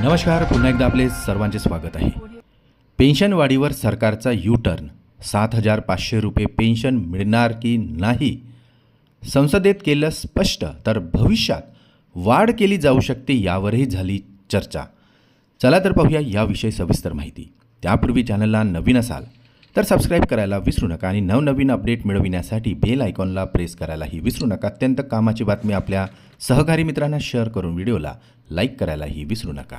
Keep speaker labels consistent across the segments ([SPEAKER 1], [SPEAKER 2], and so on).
[SPEAKER 1] नमस्कार पुन्हा एकदा आपले सर्वांचे स्वागत आहे. पेन्शन वाढीवर सरकारचा यू टर्न सात हजार पाचशे रुपये पेन्शन मिळणार की नाही? संसदेत केलं स्पष्ट तर भविष्यात वाढ केली जाऊ शकते यावरही झाली चर्चा. चला तर पाहूया याविषयी सविस्तर माहिती. त्यापूर्वी चॅनलला नवीन असाल तर सबस्क्राईब करायला विसरू नका आणि नवनवीन अपडेट मिळविण्यासाठी बेल आयकॉनला प्रेस करायलाही विसरू नका. अत्यंत कामाची बातमी आपल्या सहकारी मित्रांना शेअर करून व्हिडिओला लाईक करायलाही विसरू नका.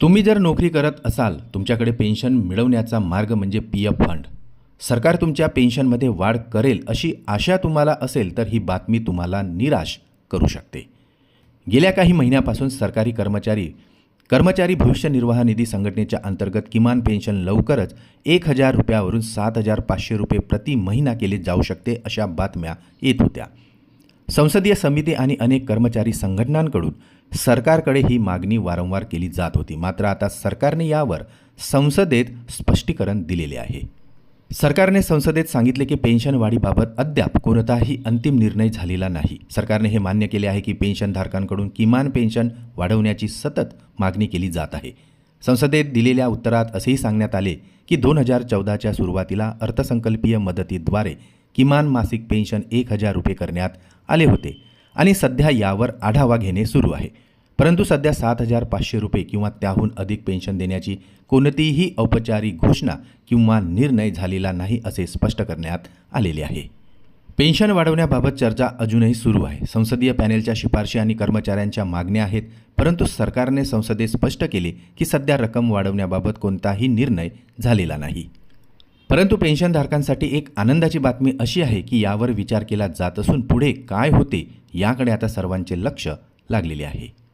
[SPEAKER 1] तुम्ही जर नोकरी करत असाल तुमच्याकडे पेन्शन मिळवण्याचा मार्ग म्हणजे पी एफ फंड सरकार तुमच्या पेन्शनमध्ये वाढ करेल अशी आशा तुम्हाला असेल तर ही बातमी तुम्हाला निराश करू शकते. गेल्या काही महिन्यापासून सरकारी कर्मचारी कर्मचारी भविष्य निर्वाह निधी संघटनेच्या अंतर्गत किमान पेन्शन लवकरच एक हजार रुपयावरून सात हजार पाचशे रुपये प्रति महिना केले जाऊ शकते अशा बातम्या येत होत्या. संसदीय समिती आणि अनेक कर्मचारी संघटनांकडून सरकारकडे ही मागणी वारंवार केली जात होती. मात्र आता सरकारने यावर संसदेत स्पष्टीकरण दिलेले आहे. सरकारने संसदेत सांगितले की पेन्शन वाढीबाबत अद्याप कोणताही अंतिम निर्णय झालेला नाही. सरकारने हे मान्य केले आहे की पेन्शनधारकांकडून किमान पेन्शन वाढवण्याची सतत मागणी केली जात आहे. संसदेत दिलेल्या उत्तरात असेही सांगण्यात आले की दोन हजार चौदाच्या सुरुवातीला अर्थसंकल्पीय मदतीद्वारे किमान मासिक पेन्शन एक हजार रुपये करण्यात आले होते आणि सध्या यावर आढावा घेणे सुरू आहे. परंतु सध्या सात हजार पाचशे रुपये किंवा त्याहून अधिक पेन्शन देण्याची कोणतीही औपचारिक घोषणा किंवा निर्णय झालेला नाही असे स्पष्ट करण्यात आलेले आहे. पेन्शन वाढवण्याबाबत चर्चा अजूनही सुरू आहे. संसदीय पॅनेलच्या शिफारशी आणि कर्मचाऱ्यांच्या मागण्या आहेत परंतु सरकारने संसदेत स्पष्ट केले की सध्या रक्कम वाढवण्याबाबत कोणताही निर्णय झालेला नाही. परंतु पेन्शनधारकांसाठी एक आनंदाची बातमी अशी आहे की यावर विचार केला जात असून पुढे काय होते याकडे आता सर्वांचे लक्ष लागलेले आहे.